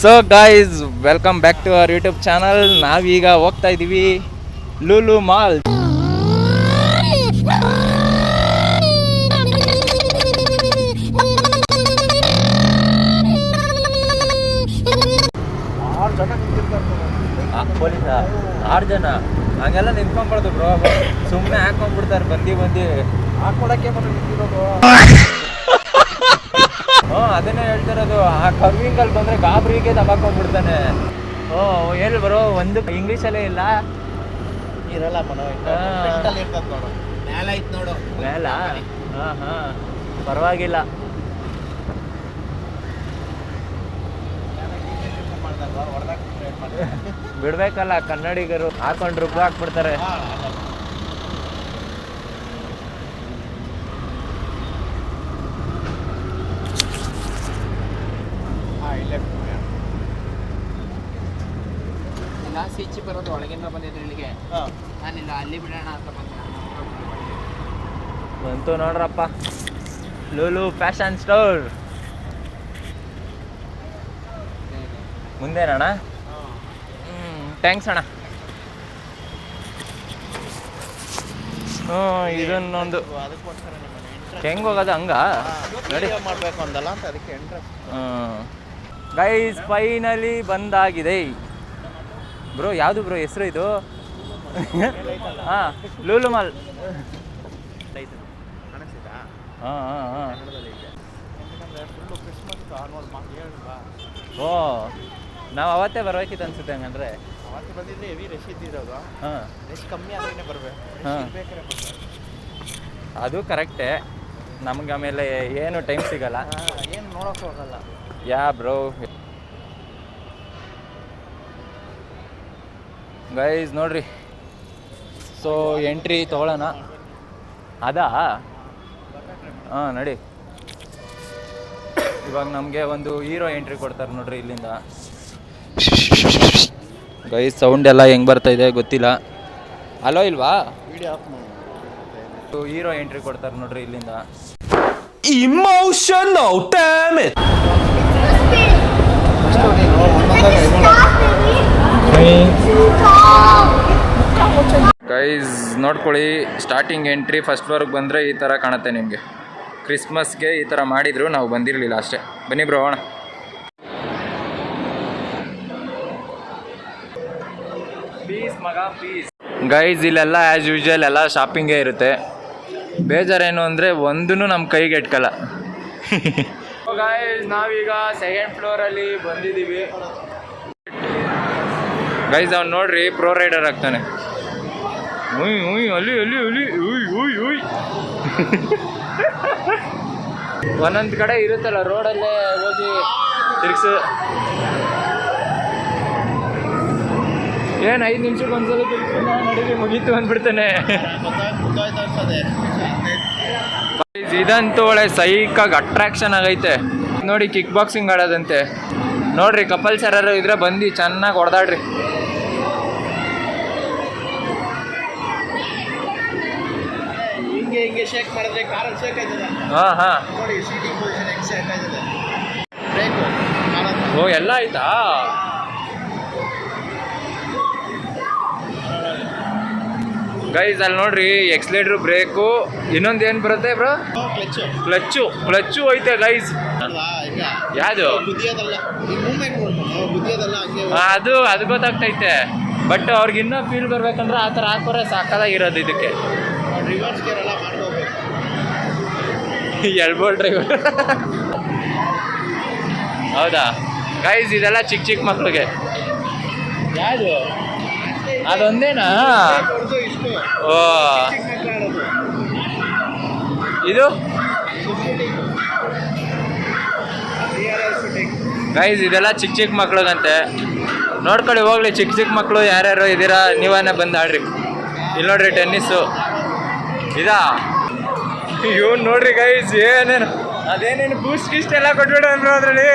So guys welcome back to our YouTube channel ನಾವೀಗ ಹೋಗ್ತಾ ಇದ್ದೀವಿ ಲೂಲು ಮಾಲ್. ಆರು ಜನ ಹಂಗೆಲ್ಲ ನಿಂತ್ಕೊಂಡ್ಬಾರ್ದು ಬ್ರೋ ಸುಮ್ಮನೆ ಹಾಕೊಂಡ್ಬಿಡ್ತಾರೆ. ಬಂದು ಬಂದು. ಹಾಕೊಳಕ್ಕೆ ಬಂದು ಹ್ಞೂ ಅದನ್ನೇ ಹೇಳ್ತಿರೋದು ಆ ಕರ್ವಿಂಗಲ್ಲಿ ಬಂದರೆ ಗಾಬರಿಗೆ ದಬಾಕೊಂಡ್ಬಿಡ್ತಾನೆ. ಓ ಹೇಳಿ ಬರೋ ಒಂದು ಇಂಗ್ಲೀಷಲ್ಲೇ ಇಲ್ಲ? ಇರಲ್ಲ ಮನೋ ನೋಡು. ಐತ್ ನೋಡು. ಮೇಲ ಹಾಂ ಹಾಂ. ಪರವಾಗಿಲ್ಲ. ಬಿಡ್ಬೇಕಲ್ಲ ಕನ್ನಡಿಗರು ಹಾಕೊಂಡು ರುಬ್ಬ ಹಾಕ್ಬಿಡ್ತಾರೆ ಇಲ್ಲ ಸಿಚ್ಚಿ ಬರೋದು ಒಳಗಿಂದ ಬಂದಿದ್ರು ಇಲ್ಲಿಗೆ. ನಾನಿಲ್ಲ ಅಲ್ಲಿ ಬಿಡೋಣ ಅಂತ ಬಂದೆ. ಬಂತು ನೋಡ್ರಪ್ಪ. Lulu fashion store. ಮುಂದೇನಣ್ಣ? ಹ್ಞೂ ಥ್ಯಾಂಕ್ಸ್ ಅಣ್ಣ. ಹ್ಞೂ ಇದನ್ನೊಂದು. ಹೆಂಗೆ ಹೋಗೋದು ಹಂಗ? ನಡಿ. ಮಾಡಬೇಕು ಅಂದಲ್ಲ ಅಂತ ಅದಕ್ಕೆ ಗೈಸ್ ಫೈನಲಿ ಬಂದಾಗಿದೆ. ಬ್ರೋ ಯಾವುದು ಬ್ರೋ ಹೆಸರು ಇದು? ಹಾಂ ಲೂಲು ಮಾಲ್ ಹಾಂ ಹಾಂ ಹಾಂ. ಓ ನಾವು ಅವತ್ತೇ ಬರಬೇಕಿತ್ತು ಅನ್ಸುತ್ತೆ ಹಂಗಂದ್ರೆ. ಅವತ್ತು ಬಂದಿದ್ರೆ ಹೆವಿ ರಶ್ ಇದ್ದಿರೋದು ಹಾಂ. ರಶ್ ಕಮ್ಮಿ ಆದ್ರೇನೆ ಬರಬೇಕು ಹಾಂ. ಅದು ಕರೆಕ್ಟೇ. ನಮ್ಗೆ ಆಮೇಲೆ ಏನು ಟೈಮ್ ಸಿಗಲ್ಲ. ಏನು ನೋಡೋಕೆ ಹೋಗಲ್ಲ. Yeah bro. ಗೈಸ್ ನೋಡ್ರಿ. ಸೊ ಎಂಟ್ರಿ ತೊಗೊಳ್ಳೋಣ. ಅದಾ? ಹಾಂ ನಡಿ. ಇವಾಗ ನಮಗೆ ಒಂದು ಹೀರೋ ಎಂಟ್ರಿ ಕೊಡ್ತಾರೆ ನೋಡ್ರಿ ಇಲ್ಲಿಂದ. ಗೈಸ್ ಸೌಂಡ್ ಎಲ್ಲ ಹೆಂಗೆ ಬರ್ತಾ ಇದೆ ಗೊತ್ತಿಲ್ಲ. ಅಲೋ ಇಲ್ವಾ? ವಿಡಿಯೋ ಆಫ್ ಮಾಡಿ ಹೀರೋ ಎಂಟ್ರಿ ಕೊಡ್ತಾರೆ ನೋಡ್ರಿ ಇಲ್ಲಿಂದ. Emotional damage it! ಗೈಸ್ ನೋಡ್ಕೊಳ್ಳಿ ಸ್ಟಾರ್ಟಿಂಗ್ ಎಂಟ್ರಿ ಫಸ್ಟ್ ಫ್ಲೋರ್ಗೆ ಬಂದರೆ ಈ ಥರ ಕಾಣುತ್ತೆ ನಿಮಗೆ. ಕ್ರಿಸ್ಮಸ್ಗೆ ಈ ಥರ ಮಾಡಿದ್ರು ನಾವು ಬಂದಿರಲಿಲ್ಲ ಅಷ್ಟೇ. ಬನ್ನಿ ಬ್ರೋ ಅಣ್ಣ ಗೈಸ್ ಇಲ್ಲೆಲ್ಲ ಆ್ಯಸ್ ಯೂಶ್ವಲ್ ಎಲ್ಲ ಶಾಪಿಂಗೇ ಇರುತ್ತೆ. ಬೇಜಾರೇನು ಅಂದರೆ ಒಂದೂ ನಮ್ಮ ಕೈಗೆ ಎಟ್ಕಲ್ಲ. ನಾವೀಗ ಸೆಕೆಂಡ್ ಫ್ಲೋರಲ್ಲಿ ಬಂದಿದ್ದೀವಿ. ಗೈಸ್ ಅವ್ನು ನೋಡ್ರಿ ಪ್ರೋ ರೈಡರ್ ಆಗ್ತಾನೆ. ಹುಯ್ ಹುಯ್ ಅಲ್ಲಿ ಅಲ್ಲಿ ಅಲ್ಲಿ ಉಯ್ ಹುಯ್ ಹುಯ್ ಒಂದೊಂದು ಕಡೆ ಇರುತ್ತಲ್ಲ ರೋಡಲ್ಲೇ ಹೋಗಿ ತಿರ್ಗಿಸ. ಏನು ಐದು ನಿಮಿಷಕ್ಕೆ ಒಂದ್ಸಲ ತಿರ್ಗಿಸ್ತಾನೆ ನಡಿಗೆ ಮುಗೀತು ಅಂದ್ಬಿಡ್ತಾನೆ. ಇದಂತೂ ಒಳ್ಳೆ ಸೈಕಾಗಿ ಅಟ್ರಾಕ್ಷನ್ ಆಗೈತೆ. ನೋಡಿ ಕಿಕ್ ಬಾಕ್ಸಿಂಗ್ ಆಡೋದಂತೆ. ನೋಡ್ರಿ ಕಪಲ್ ಸರ್ ಇದ್ರೆ ಬಂದು ಚೆನ್ನಾಗಿ ಹೊಡೆದಾಡ್ರಿ. ಶೇಕ್ ಮಾಡಿದ್ರೆ ಕಾರಲ್ಲಿ ಶೇಕ್ ಆಯ್ತದೆ? ಹಾಂ ಹಾಂ. ನೋಡಿ ಸೀಟಿಂಗ್ ಪೊಸಿಷನ್ ಹೆಂಗ್ ಶೇಕ್ ಆಯ್ತದೆ. ಬ್ರೇಕು ಓ ಎಲ್ಲ ಆಯ್ತಾ? ಗೈಸ್ ಅಲ್ಲಿ ನೋಡ್ರಿ ಎಕ್ಸ್ಲೇಟ್ರು ಬ್ರೇಕು ಇನ್ನೊಂದು ಏನು ಬರುತ್ತೆ ಬ್ರೋ ಕ್ಲಚ್ಚು ಕ್ಲಚ್ಚು ಕ್ಲಚ್ಚು ಐತೆ ಗೈಸ್ ಯಾವುದು? ಅದು ಅದು ಗೊತ್ತಾಗ್ತೈತೆ. ಬಟ್ ಅವ್ರಿಗೆ ಇನ್ನೂ ಫೀಲ್ ಬರ್ಬೇಕಂದ್ರೆ ಆ ಥರ ಹಾಕೋರೆ ಸಾಕಾಗಿರೋದು ಇದಕ್ಕೆ. ರಿವರ್ಸ್ ಗೇರ್ ಎಲ್ಲ ಎಲ್ಬೋಲ್ ಡ್ರೈವರ್ ಹೌದಾ? ಗೈಸ್ ಇದೆಲ್ಲ ಚಿಕ್ಕ ಚಿಕ್ಕ ಮಕ್ಳಿಗೆ. ಯಾರು ಅದೊಂದೇನಾ? ಓ. ಇದು? ಗೈಸ್ ಇದೆಲ್ಲ ಚಿಕ್ಕ ಚಿಕ್ಕ ಮಕ್ಳಿಗಂತೆ. ನೋಡ್ಕೊಳ್ಳಿ, ಹೋಗ್ಲಿ ಚಿಕ್ಕ ಚಿಕ್ಕ ಮಕ್ಕಳು ಯಾರ್ಯಾರು ಇದ್ದೀರಾ, ನೀವನ್ನೇ ಬಂದು ಆಡ್ರಿ. ಇಲ್ಲಿ ನೋಡ್ರಿ ಟೆನ್ನಿಸ್ಸು ಇದಾ? ಇವ್ನು ನೋಡ್ರಿ ಗೈಸ್ ಏನೇನು ಅದೇನೇನು ಬೂಸ್ಟ್ ಗಿಸ್ಟ್ ಎಲ್ಲ ಕೊಟ್ಬಿಡೋಣ ಅದ್ರಲ್ಲಿ.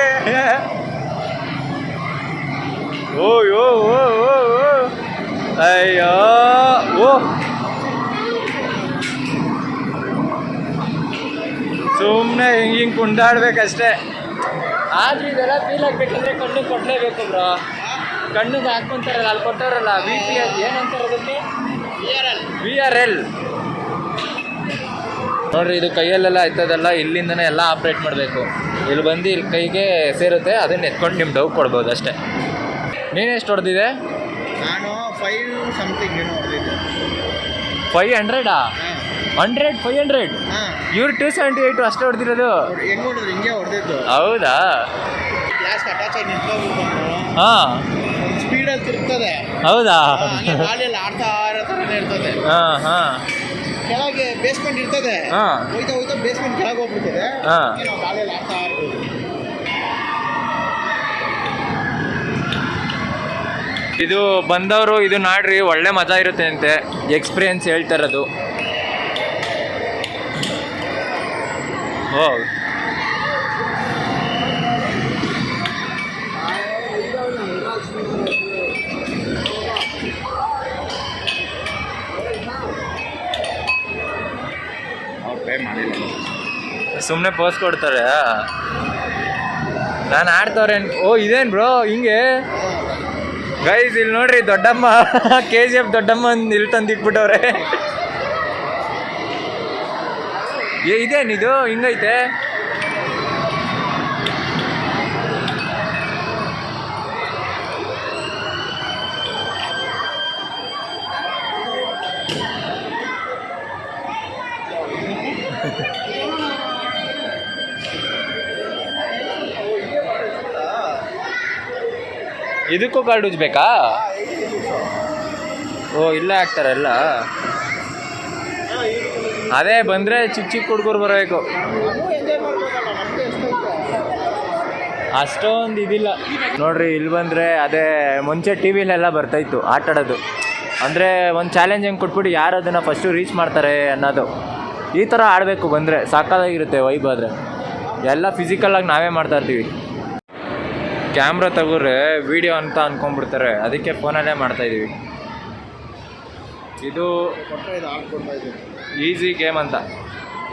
ಓ ಯೋ ಓ ಓ ಅಯ್ಯೋ ಓ. ಸುಮ್ಮನೆ ಹಿಂಗೆ ಹಿಂಗೆ ಕುಂಡಾಡ್ಬೇಕಷ್ಟೇ. ಆದ್ರೆ ಇದೆಲ್ಲ ಫೀಲ್ ಆಗ್ಬೇಕಂದ್ರೆ ಕಣ್ಣು ಕೊಡ್ಲೇಬೇಕು ಬ್ರೋ ಕಣ್ಣಿಗೆ ಹಾಕೊಂತಾರಲ್ಲ ಅಲ್ಲಿ ಕೊಟ್ಟವ್ರಲ್ಲ ವಿ ಪಿ ಎಲ್ ಏನಂತಾರೆ ಅದಕ್ಕೆ ವಿ ಆರ್ ಎಲ್ ನೋಡ್ರಿ ಇದು ಕೈಯಲ್ಲೆಲ್ಲ ಆಯ್ತದಲ್ಲ ಇಲ್ಲಿಂದನೇ ಎಲ್ಲ ಆಪ್ರೇಟ್ ಮಾಡಬೇಕು. ಇಲ್ಲಿ ಬಂದು ಇಲ್ಲಿ ಕೈಗೆ ಸೇರುತ್ತೆ ಅದನ್ನ ಎತ್ಕೊಂಡು ನಿಮ್ಮ ಡೌ ಕೊಡ್ಬೋದು ಅಷ್ಟೇ. ನೀನೆಷ್ಟು ಹೊಡೆದಿದೆ? ನಾನು ಫೈವ್ ಸಮಥಿಂಗ್ ಏನೋ ಹೊಡೆದಿದ್ದೆ. ಫೈವ್ ಹಂಡ್ರೆಡಾ ಹಂಡ್ರೆಡ್ ಫೈವ್ ಹಂಡ್ರೆಡ್ ಇವ್ರು ಟೂ ಸೆವೆಂಟಿ ಏಯ್ಟು ಅಷ್ಟೇ ಹೊಡೆದಿರೋದು? ಹೆಂಗೆ ಹೊಡೆದ್ರು ಹಿಂಗೆ ಹೊಡೆದಿದ್ದು. ಹೌದಾ? ಗ್ಲಾಸ್ ಅಟ್ಯಾಚ್ ಆಗಿ ನಿಂತ್ಕೊಂಡು ಹಾಂ. ಸ್ಪೀಡಲ್ಲಿ ತಿರುಗ್ತದೆ. ಹೌದಾ? ಹಂಗೆ ಗಾಳಿಯಲ್ಲಿ ಆಡ್ತಾ ಇರೋ ಥರನೇ ಇರ್ತದೆ. ಹಾಂ ಹಾಂ. ಕೆಳಗೆ ಬೇಸ್ಮೆಂಟ್ ಇರ್ತದೆ. ಹಾ. ಹೋಯ್ತಾ ಹೋಯ್ತಾ ಬೇಸ್ಮೆಂಟ್ ಕೆಳಗೆ ಹೋಗ್ಬಿಡ್ತದೆ. ಹಾ. ನಾವು ಗಾಳಿಯಲ್ಲಿ ಆಡ್ತಾ ಇರ್ಬೋದು. ಇದು ಬಂದವರು ಇದು ನಾಡ್ರಿ ಒಳ್ಳೆ ಮಜಾ ಇರುತ್ತೆ ಅಂತೆ ಎಕ್ಸ್ಪೀರಿಯನ್ಸ್ ಹೇಳ್ತಾರದು ಓ. ಸುಮ್ಮನೆ ಪೋಸ್ ಕೊಡ್ತಾರೆ. ನಾನು ಆಡ್ತವ್ರೆ ಓ, ಇದೇನು ಬ್ರೋ ಹಿಂಗೆ? ಗೈಸ್ ಇಲ್ಲಿ ನೋಡ್ರಿ, ದೊಡ್ಡಮ್ಮ ಕೆ ಜಿ ಎಫ್ ದೊಡ್ಡಮ್ಮ ಇಲ್ಲಿ ತಂದು ಇಟ್ಬಿಟ್ಟವ್ರೆ ಏ ಇದೇನಿದು ಹಿಂಗೈತೆ? ಇದಕ್ಕೂ ಕಾರ್ಡ್ ಉಜ್ಬೇಕಾ ಓ, ಇಲ್ಲೇ ಹಾಕ್ತಾರೆ ಎಲ್ಲ. ಅದೇ ಬಂದರೆ ಚಿಕ್ಕ ಚಿಕ್ಕ ಹುಡುಗರು ಬರಬೇಕು. ಅಷ್ಟೊಂದು ಇದಿಲ್ಲ. ನೋಡ್ರಿ, ಇಲ್ಲಿ ಬಂದರೆ ಅದೇ ಮುಂಚೆ ಟಿ ವಿಲೆಲ್ಲ ಬರ್ತಾಯಿತ್ತು ಆಟಾಡೋದು. ಅಂದರೆ ಒಂದು ಚಾಲೆಂಜ್ ಹೆಂಗೆ ಕೊಟ್ಬಿಟ್ಟು ಯಾರು ಅದನ್ನು ಫಸ್ಟು ರೀಚ್ ಮಾಡ್ತಾರೆ ಅನ್ನೋದು. ಈ ಥರ ಆಡಬೇಕು ಬಂದರೆ. ಸಾಕಾಗಿರುತ್ತೆ ವೈಬ್ ಆದರೆ. ಎಲ್ಲ ಫಿಸಿಕಲ್ಲಾಗಿ ನಾವೇ ಮಾಡ್ತಾ ಇರ್ತೀವಿ. ಕ್ಯಾಮ್ರಾ ತಗೋರೆ ವಿಡಿಯೋ ಅಂತ ಅಂದ್ಕೊಂಡ್ಬಿಡ್ತಾರೆ ಅದಕ್ಕೆ ಫೋನಲ್ಲೇ ಮಾಡ್ತಾಯಿದ್ದೀವಿ ಇದು ಈಸಿ ಗೇಮ್ ಅಂತ.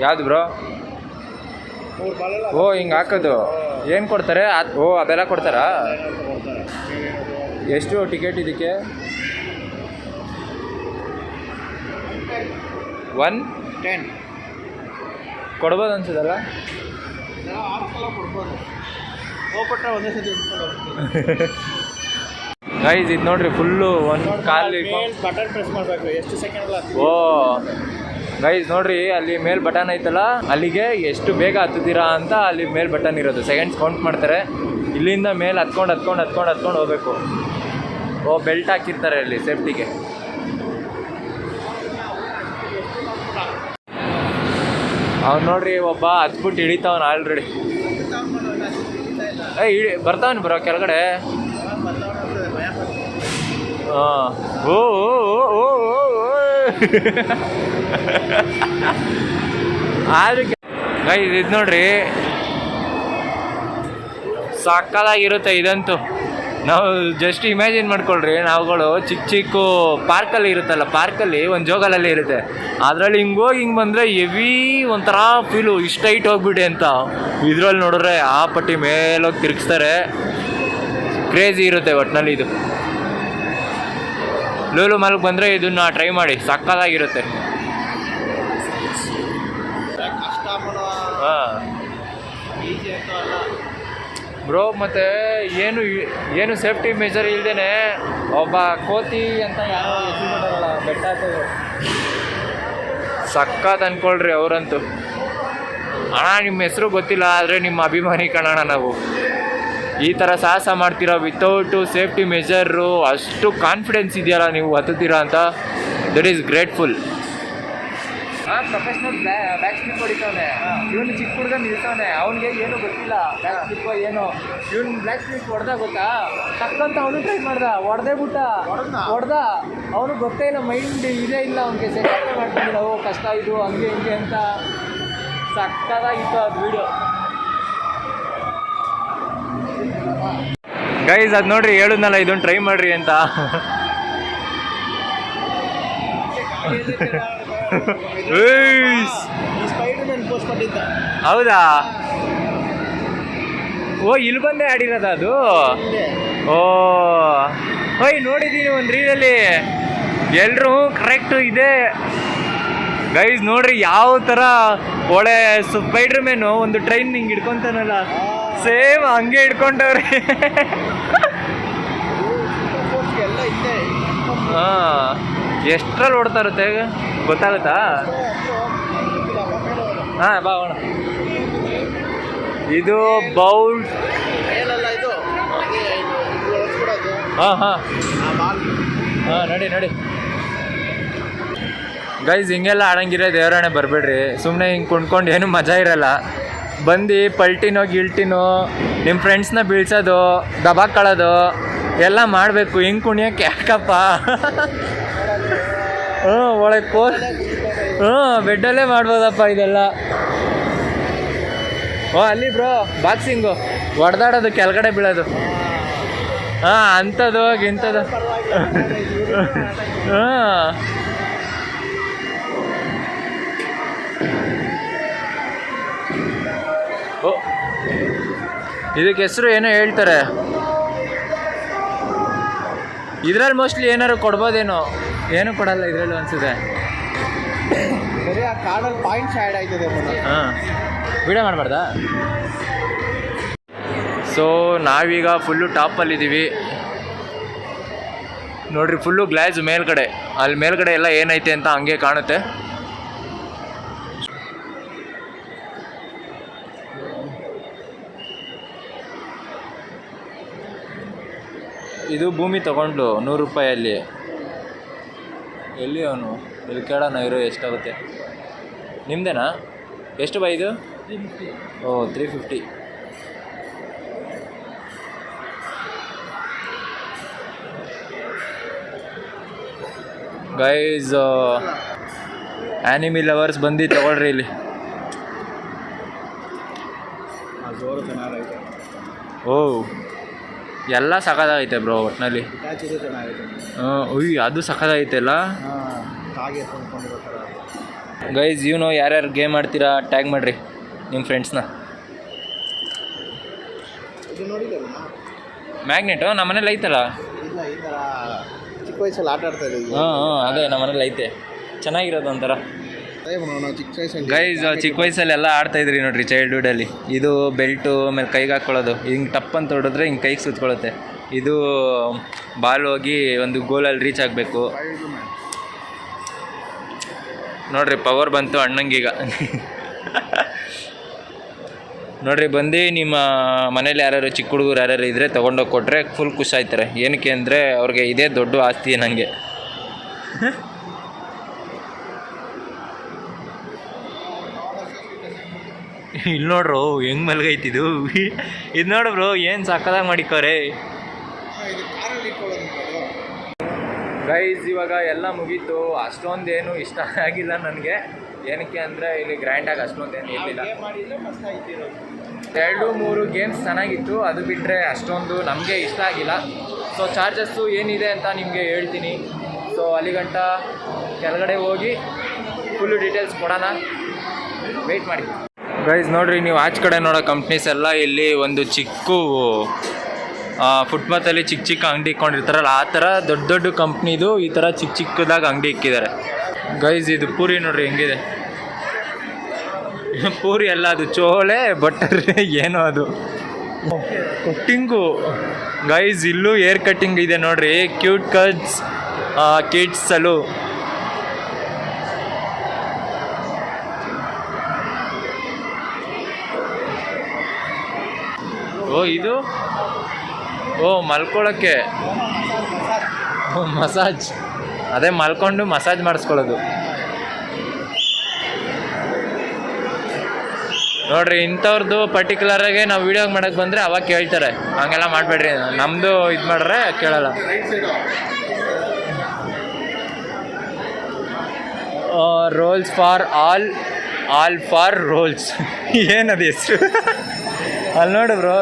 ಯಾವ್ದು ಬ್ರೋ ಓ ಹಿಂಗೆ ಹಾಕೋದು. ಏನು ಕೊಡ್ತಾರೆ? ಅದ್- ಓ ಅದೆಲ್ಲ ಕೊಡ್ತಾರಾ? ಎಷ್ಟು ಟಿಕೆಟ್ ಇದಕ್ಕೆ? ಒನ್ ಟೆನ್ ಕೊಡ್ಬೋದು ಅನ್ಸದಲ್ಲ ಒಂದೇ ಸತಿ ಗೈಸ್ ಇದು ನೋಡ್ರಿ ಫುಲ್ಲು ಒಂದು ಕಾಲು ಬಟನ್ ಪ್ರೆಸ್ ಮಾಡಬೇಕು. ಎಷ್ಟು ಸೆಕೆಂಡ್ ಓ. ಗೈಸ್ ನೋಡ್ರಿ ಅಲ್ಲಿ ಮೇಲ್ ಬಟನ್ ಐತಲ್ಲ ಅಲ್ಲಿಗೆ ಎಷ್ಟು ಬೇಗ ಹತ್ತುತ್ತೀರಾ ಅಂತ ಅಲ್ಲಿ ಮೇಲ್ ಬಟನ್ ಇರೋದು. ಸೆಕೆಂಡ್ಸ್ ಕೌಂಟ್ ಮಾಡ್ತಾರೆ. ಇಲ್ಲಿಂದ ಮೇಲೆ ಹತ್ಕೊಂಡು ಹತ್ಕೊಂಡು ಹತ್ಕೊಂಡು ಹತ್ಕೊಂಡು ಹೋಗ್ಬೇಕು. ಓ ಬೆಲ್ಟ್ ಹಾಕಿರ್ತಾರೆ ಅಲ್ಲಿ ಸೇಫ್ಟಿಗೆ ಅವ್ನು ನೋಡ್ರಿ ಒಬ್ಬ ಹತ್ಬಿಟ್ಟು ಇಳಿತಾವನು ಆಲ್ರೆಡಿ ಏ ಇಳಿ ಬರ್ತಾವನು ಬರೋ ಕೆಳಗಡೆ. ಹಾಂ ಓ ಓ ಆದ್ರೆ ಗೈಸ್ ಇದು ನೋಡ್ರಿ. ಸಕ್ಕದಾಗಿರುತ್ತೆ ಇದಂತೂ. ನಾವು ಜಸ್ಟ್ ಇಮ್ಯಾಜಿನ್ ಮಾಡ್ಕೊಳ್ರಿ ನಾವುಗಳು ಚಿಕ್ಕ ಚಿಕ್ಕ ಪಾರ್ಕಲ್ಲಿ ಇರುತ್ತಲ್ಲ ಪಾರ್ಕಲ್ಲಿ ಒಂದು ಜೋಗಲಲ್ಲಿ ಇರುತ್ತೆ. ಅದರಲ್ಲಿ ಹಿಂಗೋಗಿ ಹೋಗಿ ಹಿಂಗೆ ಬಂದರೆ ಎವಿ ಒಂಥರ ಫೀಲು ಇಷ್ಟ ಹೈಟ್ ಹೋಗ್ಬಿಡಿ ಅಂತ. ಇದ್ರಲ್ಲಿ ನೋಡಿದ್ರೆ ಆ ಪಟ್ಟಿ ಮೇಲೋಗಿ ತಿರುಗಿಸ್ತಾರೆ. ಕ್ರೇಜಿ ಇರುತ್ತೆ ಒಟ್ಟಿನಲ್ಲಿ ಇದು. ಲೂಲು ಮಲ್ಗೆ ಬಂದರೆ ಇದನ್ನ ಟ್ರೈ ಮಾಡಿ ಸಕ್ಕದಾಗಿರುತ್ತೆ ಹಾಂ. ಬ್ರೋ ಮತ್ತು ಏನು ಏನು ಸೇಫ್ಟಿ ಮೆಜರ್ ಇಲ್ದೇನೆ ಒಬ್ಬ ಕೋತಿ ಅಂತ ಯಾರೋ ಬೆಟ್ಟ ಸಕ್ಕತ್ ಅನ್ಕೊಳ್ರಿ ಅವರಂತೂ. ಅಣ್ಣ, ನಿಮ್ಮ ಹೆಸರು ಗೊತ್ತಿಲ್ಲ, ಆದರೆ ನಿಮ್ಮ ಅಭಿಮಾನಿ ಕಣೋಣ ನಾವು. ಈ ಥರ ಸಾಹಸ ಮಾಡ್ತೀರಾ ವಿತೌಟು ಸೇಫ್ಟಿ ಮೆಜರು ಅಷ್ಟು ಕಾನ್ಫಿಡೆನ್ಸ್ ಇದೆಯಲ್ಲ ನೀವು ಹತ್ತುತ್ತೀರಾ ಅಂತ? That is grateful professional back slip ಹೊಡಿತಾವನೆ. ಇವನು ಚಿಕ್ಕ ಹುಡುಗ ನಿಲ್ತಾವನೆ ಅವನಿಗೆ ಏನು ಗೊತ್ತಿಲ್ಲ. ಬ್ಯಾಕ್ ಸ್ಲಿಪ್ ಏನು? ಇವನ್ ಬ್ಯಾಕ್ ಸ್ಲಿಪ್ ಹೊಡೆದ ಗೊತ್ತಾ? ತಕ್ಕಂತ ಅವನು ಟ್ರೈ ಮಾಡ್ದ. ಹೊಡೆದೇ ಬಿಟ್ಟ? ಹೊಡೆದ? ಅವನು ಗೊತ್ತೇ ಇಲ್ಲ ಮೈಂಡ್ ಇದೇ ಇಲ್ಲ ಅವನಿಗೆ. ಸೆಟ್ ಮಾಡ್ತಿದ್ದಿಲ್ಲ ಓ ಕಷ್ಟ ಇದು ಹಂಗೆ ಹಿಂಗೆ ಅಂತ. ಸಕ್ಕದಾಗಿತ್ತು ಅದು ವಿಡಿಯೋ ಗೈಸ್ ಅದು ನೋಡ್ರಿ ಹೇಳುದ್ನಲ್ಲ ಇದೊಂದು ಟ್ರೈ ಮಾಡ್ರಿ ಅಂತ. ಹೌದಾ? ಓ ಇಲ್ಲಿ ಬಂದೇ ಆಡಿರೋದ ಅದು? ಓ ಓಯ್ ನೋಡಿದ್ದೀನಿ ಒಂದು ರೀಲಲ್ಲಿ ಎಲ್ಲರೂ ಕರೆಕ್ಟ್ ಇದೆ. ಗೈಸ್ ನೋಡ್ರಿ ಯಾವ ಥರ ಒಳ್ಳೆ ಸ್ಪೈಡ್ರ್ ಮೇನು ಒಂದು ಟ್ರೈನ್ ಹಿಂಗೆ ಹಿಡ್ಕೊಂತಾನಲ್ಲ. ಸೇಮ್ ಹಂಗೆ ಹಿಡ್ಕೊಂಡವ್ರಿ. ಹಾಂ. ಎಷ್ಟ್ರಲ್ಲಿ ಓಡ್ತಾ ಇರುತ್ತೆ ಗೊತ್ತಾಗುತ್ತಾ? ಹಾಂ, ಬಾ ಹೋಣ ಇದು ಬೌಲ್. ಹಾಂ ಹಾಂ. ಹಾಂ, ನಡಿ ನಡಿ. ಗೈಸ್ ಹಿಂಗೆಲ್ಲ ಆಡಂಗಿರೋ ದೇವರಾಣೆ ಬರಬೇಡ್ರಿ. ಸುಮ್ಮನೆ ಹಿಂಗೆ ಕುಣ್ಕೊಂಡು ಏನು ಮಜಾ ಇರಲ್ಲ. ಬಂದು ಪಲ್ಟಿನೋ, ಗಿಲ್ಟಿನೋ ನಿಮ್ಮ ಫ್ರೆಂಡ್ಸ್ನ ಬೀಳ್ಸೋದು ದಬಾಕ್ಕೊಳ್ಳೋದು ಎಲ್ಲ ಮಾಡಬೇಕು. ಹಿಂಗೆ ಕುಣಿಯೋಕೆ ಯಾಕಪ್ಪ? ಹ್ಞೂ ಒಳಗೆ ಕೋಲ್ ಹ್ಞೂ ಬೆಡ್ಡಲ್ಲೇ ಮಾಡ್ಬೋದಪ್ಪ ಇದೆಲ್ಲ. ಓ, ಅಲ್ಲಿ ಬ್ರೋ ಬಾಕ್ಸಿಂಗು ಹೊಡೆದಾಡೋದು ಕೆಳಗಡೆ ಬೀಳೋದು. ಹಾಂ, ಅಂಥದ್ದು, ಗಿಂಥದ್ದು. ಹಾಂ ಓ, ಇದಕ್ಕೆ ಹೆಸರು ಏನೋ ಹೇಳ್ತಾರೆ. ಇದ್ರಲ್ಲಿ ಮೋಸ್ಟ್ಲಿ ಏನಾದ್ರು ಕೊಡ್ಬೋದೇನೋ? ಏನು ಕೊಡಲ್ಲ ಇದರಲ್ಲಿ ಅನ್ಸುತ್ತೆ ಬರೀ ಆ ಕಾರ್ಡಲ್ಲಿ ಪಾಯಿಂಟ್ಸ್ ಆ್ಯಡ್ ಆಯ್ತದೆ ಮೊನ್ನೆ ಹಾಂ. ವಿಡಿಯೋ ಮಾಡಬಾರ್ದಾ? ಸೊ ನಾವೀಗ ಫುಲ್ಲು ಟಾಪಲ್ಲಿದ್ದೀವಿ ನೋಡ್ರಿ ಫುಲ್ಲು ಗ್ಲಾಸ್ ಮೇಲ್ಗಡೆ. ಅಲ್ಲಿ ಮೇಲ್ಗಡೆ ಎಲ್ಲ ಏನೈತೆ ಅಂತ ಹಂಗೆ ಕಾಣುತ್ತೆ. ಇದು ಭೂಮಿ ತಗೊಂಡ್ಲು ನೂರು ರೂಪಾಯಲ್ಲಿ ಎಲ್ಲಿ ಅವನು? ಇಲ್ಲಿ ಕೇಳೋಣ ಇರೋ ಎಷ್ಟಾಗುತ್ತೆ? ನಿಮ್ಮದೇನಾ ಎಷ್ಟು ಬೈ ಇದು? ಓ three fifty guys anime lovers ಬಂದು ತಗೊಳ್ರಿ ಇಲ್ಲಿ. ಓ ಎಲ್ಲ ಸಾಕಾಗೈತೆ ಬ್ರೋ ಒಟ್ಟಿನಲ್ಲಿ ಉಯ್ ಅದು ಸಖತ್ತಾಗೈತೆಲ್ಲ? ಗೈಸ್ ಇವನು ಯಾರ್ಯಾರು ಗೇಮ್ ಆಡ್ತೀರಾ? ಟ್ಯಾಗ್ ಮಾಡಿರಿ ನಿಮ್ಮ ಫ್ರೆಂಡ್ಸ್ನ ಮ್ಯಾಗ್ನೆಟು ನಮ್ಮ ಮನೇಲಿ ಐತಲ್ಲ? ಚಿಕ್ಕ ವಯಸ್ಸಲ್ಲಿ ಆಟ ಆಡ್ತಾ ಇದ್ದೀವಿ ಹಾಂ ಹಾಂ ಅದೇ ನಮ್ಮ ಮನೇಲಿ ಐತೆ. ಚೆನ್ನಾಗಿರೋದು ಒಂಥರ. ಗೈಸ್ ಚಿಕ್ಕ ವಯಸ್ಸಲ್ಲಿ ಎಲ್ಲ ಆಡ್ತಾ ಇದ್ರಿ ನೋಡ್ರಿ ಚೈಲ್ಡ್ಹುಡಲ್ಲಿ ಇದು ಬೆಲ್ಟು ಆಮೇಲೆ ಕೈಗೆ ಹಾಕ್ಕೊಳ್ಳೋದು ಹಿಂಗೆ ಟಪ್ ಅಂತ ಹೊಡೆದ್ರೆ ಹಿಂಗೆ ಕೈಗೆ ಸುತ್ಕೊಳ್ಳುತ್ತೆ ಇದು ಬಾಲ್ ಹೋಗಿ ಒಂದು ಗೋಲಲ್ಲಿ ರೀಚ್ ಆಗಬೇಕು. ನೋಡ್ರಿ ಪವರ್ ಬಂತು ಅಣ್ಣಂಗೀಗ ನೋಡ್ರಿ, ಬಂದು ನಿಮ್ಮ ಮನೇಲಿ ಯಾರ್ಯಾರು ಚಿಕ್ಕ ಹುಡುಗರು ಯಾರ್ಯಾರು ಇದ್ದರೆ ತೊಗೊಂಡೋಗಿ ಕೊಟ್ಟರೆ ಫುಲ್ ಖುಷಿ ಆಯ್ತಾರೆ. ಏನಕ್ಕೆ ಅಂದರೆ ಅವ್ರಿಗೆ ಇದೇ ದೊಡ್ಡ ಆಸ್ತಿ ನನಗೆ ಇಲ್ಲಿ ನೋಡ್ರು, ಹೆಂಗೆ ಮಲ್ಗೈತಿದು ಇದು ನೋಡು ಬ್ರೋ, ಏನು ಸಕ್ಕದಾಗಿ ಮಾಡಿಕೋರೆ ಇದು ಕಾರಲ್ಲಿ ಇಟ್ಕೊಳ್ಳೋದು ಅದು. ಗೈಸ್ ಇವಾಗ ಎಲ್ಲ ಮುಗೀತು. ಅಷ್ಟೊಂದೇನು ಇಷ್ಟ ಆಗಿಲ್ಲ ನನಗೆ. ಏನಕ್ಕೆ ಅಂದರೆ ಇಲ್ಲಿ ಗ್ರ್ಯಾಂಡಾಗಿ ಅಷ್ಟೊಂದೇನು ಇರಲಿಲ್ಲ. ಎರಡು ಮೂರು ಗೇಮ್ಸ್ ಚೆನ್ನಾಗಿತ್ತು. ಅದು ಬಿಟ್ಟರೆ ಅಷ್ಟೊಂದು ನಮಗೆ ಇಷ್ಟ ಆಗಿಲ್ಲ. ಸೊ ಚಾರ್ಜಸ್ಸು ಏನಿದೆ ಅಂತ ನಿಮಗೆ ಹೇಳ್ತೀನಿ. ಸೊ ಅಲ್ಲಿಗಂಟ ಕೆಳಗಡೆ ಹೋಗಿ ಫುಲ್ಲು ಡೀಟೇಲ್ಸ್ ಕೊಡೋಣ. ವೆಯ್ಟ್ ಮಾಡಿ. ಗೈಸ್ ನೋಡಿರಿ ನೀವು ಆಚೆ ಕಡೆ ನೋಡೋ ಕಂಪ್ನೀಸ್ ಎಲ್ಲ ಇಲ್ಲಿ ಒಂದು ಚಿಕ್ಕ ಫುಟ್ಪಾತಲ್ಲಿ ಚಿಕ್ಕ ಚಿಕ್ಕ ಅಂಗಡಿ ಇಟ್ಕೊಂಡಿರ್ತಾರಲ್ಲ, ಆ ಥರ ದೊಡ್ಡ ದೊಡ್ಡ ಕಂಪ್ನಿದು ಈ ಥರ ಚಿಕ್ಕ ಚಿಕ್ಕದಾಗಿ ಅಂಗಡಿ ಇಕ್ಕಿದ್ದಾರೆ. ಗೈಸ್ ಇದು ಪೂರಿ ನೋಡ್ರಿ, ಹೆಂಗಿದೆ? ಪೂರಿ ಅಲ್ಲ, ಅದು ಚೋಳೆ ಬಟರ್, ಏನೋ ಅದು. ಕಟ್ಟಿಂಗು. ಗೈಸ್ ಇಲ್ಲೂ ಏರ್ ಕಟ್ಟಿಂಗ್ ಇದೆ ನೋಡ್ರಿ, ಕ್ಯೂಟ್ ಕಟ್ಸ್ ಕಿಡ್ಸ್ ಅಲ್ಲೂ. ಓ, ಇದು? ಓ, ಮಲ್ಕೊಳಕ್ಕೆ. ಮಸಾಜ್. ಅದೇ ಮಲ್ಕೊಂಡು ಮಸಾಜ್ ಮಾಡಿಸ್ಕೊಳ್ಳೋದು. ನೋಡ್ರಿ ಇಂಥವ್ರದ್ದು ಪರ್ಟಿಕ್ಯುಲರಾಗೆ ನಾವು ವೀಡಿಯೋ ಮಾಡಕ್ಕೆ ಬಂದರೆ ಅವಾಗ ಕೇಳ್ತಾರೆ. ಹಂಗೆಲ್ಲ ಮಾಡಬೇಡ್ರಿ. ನಮ್ಮದು ಇದು ಮಾಡ್ರೆ ಕೇಳಲ್ಲ. Rolls for all all for rolls ಏನದು ಹೆಸರು? ಅಲ್ಲಿ ನೋಡು ಬ್ರೋ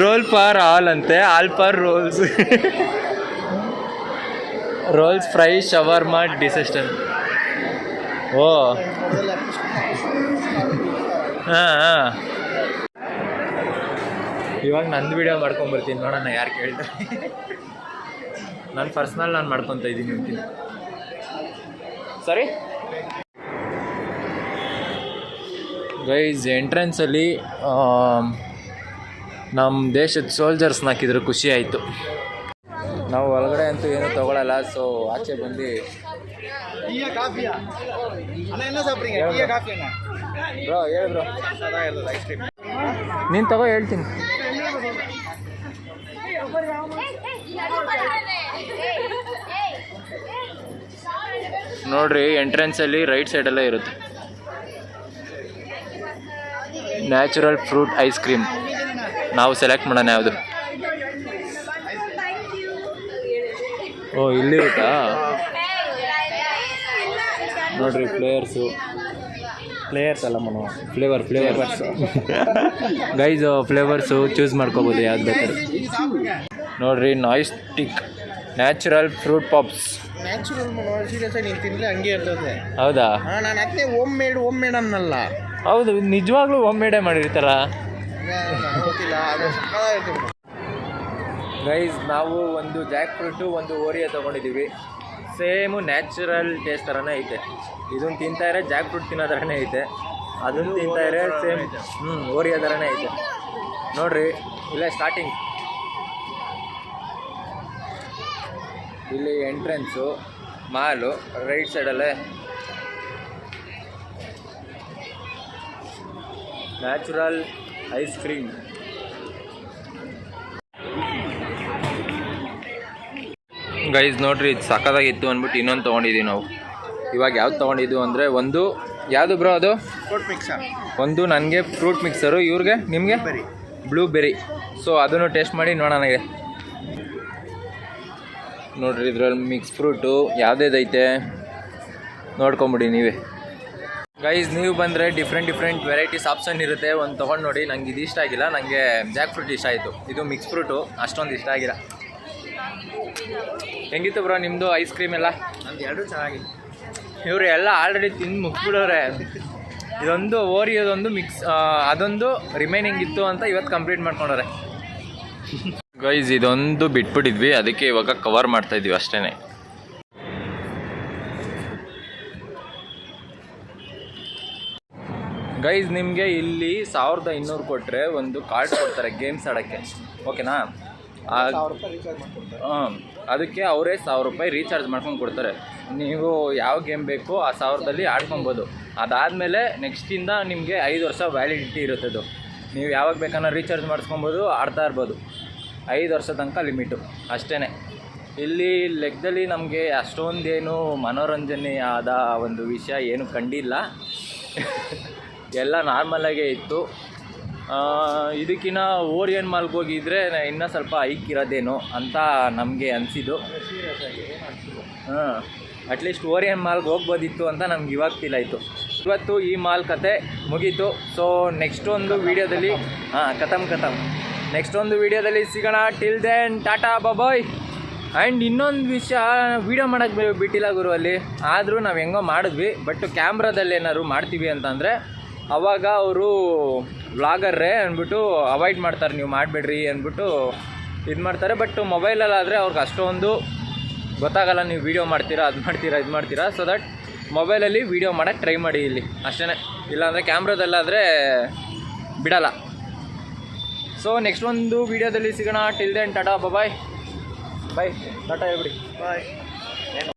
ರೋಲ್ ಫಾರ್ ಆಲ್ ಅಂತೆ all for rolls rolls fry shawarma ಡಿಸೆಸ್ಟನ್ ಓ. ಹಾಂ ಇವಾಗ ನಂದು ವಿಡಿಯೋ ಮಾಡ್ಕೊಂಬರ್ತೀನಿ ನೋಡೋಣ ಯಾರು ಕೇಳ್ತಾರೆ. ನಾನು ಪರ್ಸ್ನಲ್ ನಾನು ಮಾಡ್ಕೊತ ಇದ್ದೀನಿ ಅಂತೀನಿ. ಸರಿ ಗೈಸ್ ಎಂಟ್ರೆನ್ಸಲ್ಲಿ ನಮ್ಮ ದೇಶದ ಸೋಲ್ಜರ್ಸ್ನ ಹಾಕಿದ್ರು ಖುಷಿ ಆಯಿತು. ನಾವು ಒಳಗಡೆ ಅಂತೂ ಏನು ತೊಗೊಳಲ್ಲ ಸೊ ಆಚೆ ಬಂದು ಬ್ರೋ. ನೀನು ತಗೋ ಹೇಳ್ತೀನಿ. ನೋಡ್ರಿ ಎಂಟ್ರೆನ್ಸಲ್ಲಿ ರೈಟ್ ಸೈಡ್ ಸೈಡೆಲ್ಲ ಇರುತ್ತೆ. ನ್ಯಾಚುರಲ್ ಫ್ರೂಟ್ ಐಸ್ ಕ್ರೀಮ್ ನಾವು ಸೆಲೆಕ್ಟ್ ಮಾಡೋಣ ಯಾವುದು? ಓ ಇಲ್ಲಿರುತ್ತಾ ನೋಡ್ರಿ ಪ್ಲೇಯರ್ಸು ಪ್ಲೇಯರ್ಸ್ ಅಲ್ಲ menu flavour flavours guys flavours choose ಮಾಡ್ಕೋಬೋದು ಯಾವ್ದು ಬೇಕಾದ್ರೆ. ನೋಡ್ರಿ ನಾಯ್ಸ್ಟಿಕ್ natural fruit pops natural serious ನೀನು ಹಂಗೆ ಇರ್ತದೆ. ಹೌದಾ? ನಾನು ಅದನ್ನೇ ಓಮ್ ಮೇಡ್ ಓಮ್ ಮೇಡ್ ಅನ್ನಲ್ಲ. ಹೌದು ನಿಜವಾಗ್ಲೂ ಒಮ್ಮೆಡೆ ಮಾಡಿರ್ತಾರ? ಗೊತ್ತಿಲ್ಲ. ಗೈಸ್ ನಾವು ಒಂದು ಜಾಕ್ ಫ್ರೂಟು ಒಂದು ಓರಿಯ ತೊಗೊಂಡಿದ್ದೀವಿ. ಸೇಮು ನ್ಯಾಚುರಲ್ ಟೇಸ್ಟ್ ಥರನೇ ಐತೆ. ಇದನ್ನು ತಿಂತಾ ಇರೋ ಜಾಕ್ ಫ್ರೂಟ್ ತಿನ್ನೋ ಥರನೇ ಐತೆ. ಅದನ್ನು ತಿಂತಾ ಇರೋ ಸೇಮ್ ಹ್ಞೂ ಓರಿಯ ಥರನೇ ಐತೆ. ನೋಡ್ರಿ ಇಲ್ಲ ಸ್ಟಾರ್ಟಿಂಗ್ ಇಲ್ಲಿ ಎಂಟ್ರೆನ್ಸು ಮಾಲು ರೈಟ್ ಸೈಡಲ್ಲೇ ನ್ಯಾಚುರಲ್ ಐಸ್ ಕ್ರೀಮ್. ಗೈಸ್ ನೋಡ್ರಿ ಇದು ಸಕ್ಕದಾಗಿತ್ತು ಅಂದ್ಬಿಟ್ಟು ಇನ್ನೊಂದು ತೊಗೊಂಡಿದ್ದೀವಿ ನಾವು. ಇವಾಗ ಯಾವ್ದು ತೊಗೊಂಡಿದ್ದು ಅಂದರೆ ಒಂದು ಯಾವುದು ಬ್ರೋ ಅದು? Fruit mixer. ಒಂದು ನನಗೆ ಫ್ರೂಟ್ ಮಿಕ್ಸರು ಇವ್ರಿಗೆ ನಿಮಗೆ? ಬೆರಿ ಬ್ಲೂಬೆರಿ ಸೊ ಅದನ್ನು ಟೇಸ್ಟ್ ಮಾಡಿ ನೋಡೋಣ ನನಗೆ ನೋಡ್ರಿ ಇದ್ರಲ್ಲಿ ಮಿಕ್ಸ್ ಫ್ರೂಟು ಯಾವುದೇದೈತೆ? ನೋಡ್ಕೊಂಬಿಡಿ ನೀವೇ. ಗೈಸ್ ನೀವು ಬಂದರೆ ಡಿಫ್ರೆಂಟ್ ಡಿಫ್ರೆಂಟ್ ವೆರೈಟೀಸ್ ಆಪ್ಷನ್ ಇರುತ್ತೆ. ಒಂದು ತೊಗೊಂಡು ನೋಡಿ. ನಂಗೆ ಇದು ಇಷ್ಟ ಆಗಿಲ್ಲ. ನನಗೆ ಜಾಕ್ ಫ್ರೂಟ್ ಇಷ್ಟ ಆಯಿತು. ಇದು ಮಿಕ್ಸ್ ಫ್ರೂಟು ಅಷ್ಟೊಂದು ಇಷ್ಟ ಆಗಿಲ್ಲ. ಹೆಂಗಿತ್ತು ಬ್ರೋ ನಿಮ್ಮದು ಐಸ್ ಕ್ರೀಮ್ ಎಲ್ಲ? ನಮ್ದು ಎರಡೂ ಚೆನ್ನಾಗಿತ್ತು. ಇವರು ಎಲ್ಲ ಆಲ್ರೆಡಿ ತಿಂದು ಮುಗಿಸ್ಬಿಡೋರೆ ಇದೊಂದು ಓರಿಯೋದೊಂದು ಮಿಕ್ಸ್ ಅದೊಂದು ರಿಮೈನಿಂಗ್ ಇತ್ತು ಅಂತ ಇವತ್ತು ಕಂಪ್ಲೀಟ್ ಮಾಡ್ಕೊಂಡವ್ರೆ. ಗೈಸ್ ಇದೊಂದು ಬಿಟ್ಬಿಟ್ಟಿದ್ವಿ. ಅದಕ್ಕೆ ಇವಾಗ ಕವರ್ ಮಾಡ್ತಾಯಿದ್ವಿ ಅಷ್ಟೇ ಗೈಸ್ ನಿಮಗೆ ಇಲ್ಲಿ ಸಾವಿರದ ಇನ್ನೂರು ಕೊಟ್ಟರೆ ಒಂದು ಕಾರ್ಡ್ ಕೊಡ್ತಾರೆ ಗೇಮ್ಸ್ ಆಡೋಕ್ಕೆ. ಓಕೆನಾ ಹಾಂ ಅದಕ್ಕೆ ಅವರೇ ಸಾವಿರ ರೂಪಾಯಿ ರೀಚಾರ್ಜ್ ಮಾಡ್ಕೊಂಡು ಕೊಡ್ತಾರೆ. ನೀವು ಯಾವ ಗೇಮ್ ಬೇಕೋ ಆ ಸಾವಿರದಲ್ಲಿ ಆಡ್ಕೊಬೋದು. ಅದಾದಮೇಲೆ ನೆಕ್ಸ್ಟಿಂದ ನಿಮಗೆ ಐದು ವರ್ಷ ವ್ಯಾಲಿಡಿಟಿ ಇರುತ್ತೆ ಅದು. ನೀವು ಯಾವಾಗ ಬೇಕಾದ್ರೂ ರೀಚಾರ್ಜ್ ಮಾಡಿಸ್ಕೊಬೋದು, ಆಡ್ತಾ ಇರ್ಬೋದು. ಐದು ವರ್ಷ ತನಕ ಲಿಮಿಟು ಅಷ್ಟೇ ಇಲ್ಲಿ ಲೆಕ್ಕದಲ್ಲಿ ನಮಗೆ ಅಷ್ಟೊಂದೇನು ಮನೋರಂಜನೆಯಾದ ಒಂದು ವಿಷಯ ಏನು ಕಂಡಿಲ್ಲ. ಎಲ್ಲ ನಾರ್ಮಲಾಗೇ ಇತ್ತು. ಇದಕ್ಕಿಂತ ಓರಿಯನ್ ಮಾಲ್ಗೆ ಹೋಗಿದ್ರೆ ಇನ್ನೂ ಸ್ವಲ್ಪ ಹೈಕ್ ಇರೋದೇನು ಅಂತ ನಮಗೆ ಅನಿಸಿದ್ದು. ಹಾಂ ಅಟ್ಲೀಸ್ಟ್ ಓರಿಯನ್ ಮಾಲ್ಗೆ ಹೋಗ್ಬೋದಿತ್ತು ಅಂತ ನಮ್ಗೆ ಇವಾಗ ಫೀಲ್ ಆಯಿತು. ಇವತ್ತು ಈ ಮಾಲ್ ಕತೆ ಮುಗೀತು. ಸೊ ನೆಕ್ಸ್ಟ್ ಒಂದು ವೀಡಿಯೋದಲ್ಲಿ, ಹಾಂ ಕತಮ್ ಕತಮ್ ನೆಕ್ಸ್ಟ್ ಒಂದು ವೀಡಿಯೋದಲ್ಲಿ ಸಿಗೋಣ. Till then tata bye bye and ಇನ್ನೊಂದು ವಿಷಯ ವೀಡಿಯೋ ಮಾಡೋಕ್ಕೆ ಬಿಟ್ಟಿಲ್ಲ ಗುರು ಅಲ್ಲಿ. ಆದರೂ ನಾವು ಹೆಂಗೋ ಮಾಡಿದ್ವಿ. ಬಟ್ ಕ್ಯಾಮ್ರಾದಲ್ಲಿ ಏನಾದ್ರು ಮಾಡ್ತೀವಿ ಅಂತಂದರೆ ಅವಾಗ ಅವರು ವ್ಲಾಗರ್ರೇ ಅಂದ್ಬಿಟ್ಟು ಅವಾಯ್ಡ್ ಮಾಡ್ತಾರೆ, ನೀವು ಮಾಡಬೇಡ್ರಿ ಅಂದ್ಬಿಟ್ಟು ಇದು ಮಾಡ್ತಾರೆ. ಬಟ್ ಮೊಬೈಲಲ್ಲಾದರೆ ಅವ್ರಿಗೆ ಅಷ್ಟೊಂದು ಗೊತ್ತಾಗಲ್ಲ, ನೀವು ವೀಡಿಯೋ ಮಾಡ್ತೀರಾ, ಅದು ಮಾಡ್ತೀರಾ, ಇದು ಮಾಡ್ತೀರಾ? ಸೊ ದಟ್ ಮೊಬೈಲಲ್ಲಿ ವೀಡಿಯೋ ಮಾಡೋಕ್ಕೆ ಟ್ರೈ ಮಾಡಿ ಇಲ್ಲಿ. ಅಷ್ಟೇ ಇಲ್ಲಾಂದರೆ ಕ್ಯಾಮ್ರಾದಲ್ಲಾದರೆ ಬಿಡಲ್ಲ. ಸೊ ನೆಕ್ಸ್ಟ್ ಒಂದು ವೀಡಿಯೋದಲ್ಲಿ ಸಿಗೋಣ. Till then tata bye bye tata ಹೇಳ್ಬಿಡಿ. ಬಾಯ್